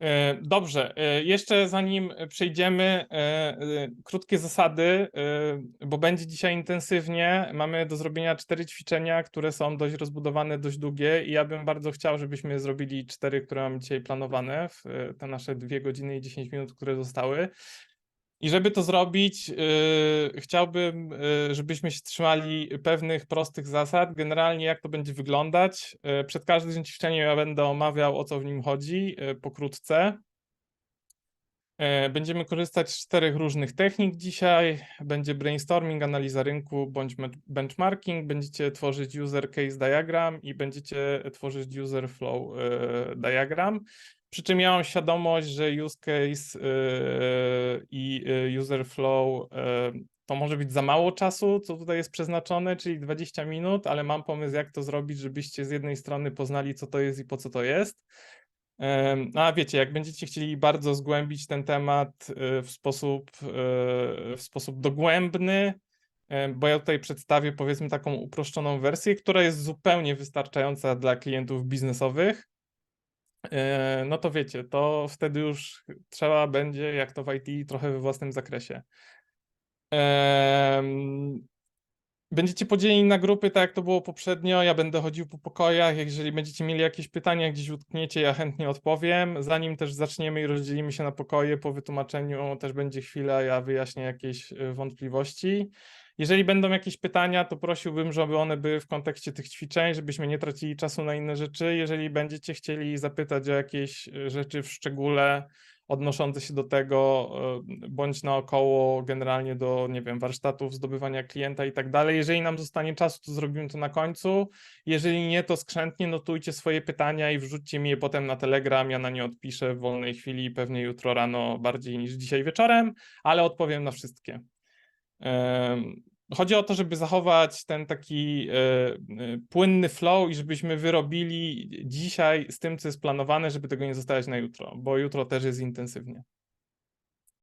E, Dobrze, e, jeszcze zanim przejdziemy, e, krótkie zasady, bo będzie dzisiaj intensywnie. Mamy do zrobienia cztery ćwiczenia, które są dość rozbudowane, dość długie i ja bym bardzo chciał, żebyśmy zrobili cztery, które mamy dzisiaj planowane w te nasze dwie godziny i 10 minut, które zostały. I żeby to zrobić, yy, chciałbym, yy, żebyśmy się trzymali pewnych prostych zasad. Generalnie, jak to będzie wyglądać. Yy, przed każdym ćwiczeniem ja będę omawiał, o co w nim chodzi, yy, pokrótce. Yy, Będziemy korzystać z czterech różnych technik dzisiaj. Będzie brainstorming, analiza rynku bądź benchmarking. Będziecie tworzyć user case diagram i będziecie tworzyć user flow yy, diagram. Przy czym ja mam świadomość, że use case yy, i user flow to może być za mało czasu, co tutaj jest przeznaczone, czyli 20 minut, ale mam pomysł, jak to zrobić, żebyście z jednej strony poznali, co to jest i po co to jest. Em, A wiecie, jak będziecie chcieli bardzo zgłębić ten temat y, w sposób, y, w sposób dogłębny, bo ja tutaj przedstawię powiedzmy taką uproszczoną wersję, która jest zupełnie wystarczająca dla klientów biznesowych. E, No to wiecie, to wtedy już trzeba będzie, jak to w IT, trochę we własnym zakresie. Będziecie podzieleni na grupy, tak jak to było poprzednio. Ja będę chodził po pokojach. Jeżeli będziecie mieli jakieś pytania, gdzieś utkniecie, ja chętnie odpowiem. Zanim też zaczniemy i rozdzielimy się na pokoje, po wytłumaczeniu też będzie chwila, ja wyjaśnię jakieś y, wątpliwości. Jeżeli będą jakieś pytania, to prosiłbym, żeby one były w kontekście tych ćwiczeń, żebyśmy nie tracili czasu na inne rzeczy. Jeżeli będziecie chcieli zapytać o jakieś y, rzeczy w szczególe, odnoszące się do tego, e, bądź naokoło generalnie do, nie wiem, warsztatów, zdobywania klienta i tak dalej. Jeżeli nam zostanie czasu, to zrobimy to na końcu. Jeżeli nie, to skrzętnie notujcie swoje pytania i wrzućcie mi je potem na Telegram. Ja na nie odpiszę w wolnej chwili, pewnie jutro rano bardziej niż dzisiaj wieczorem, ale odpowiem na wszystkie. Chodzi o to, żeby zachować ten taki e, e, płynny flow i żebyśmy wyrobili dzisiaj z tym, co jest planowane, żeby tego nie zostawiać na jutro, bo jutro też jest intensywnie.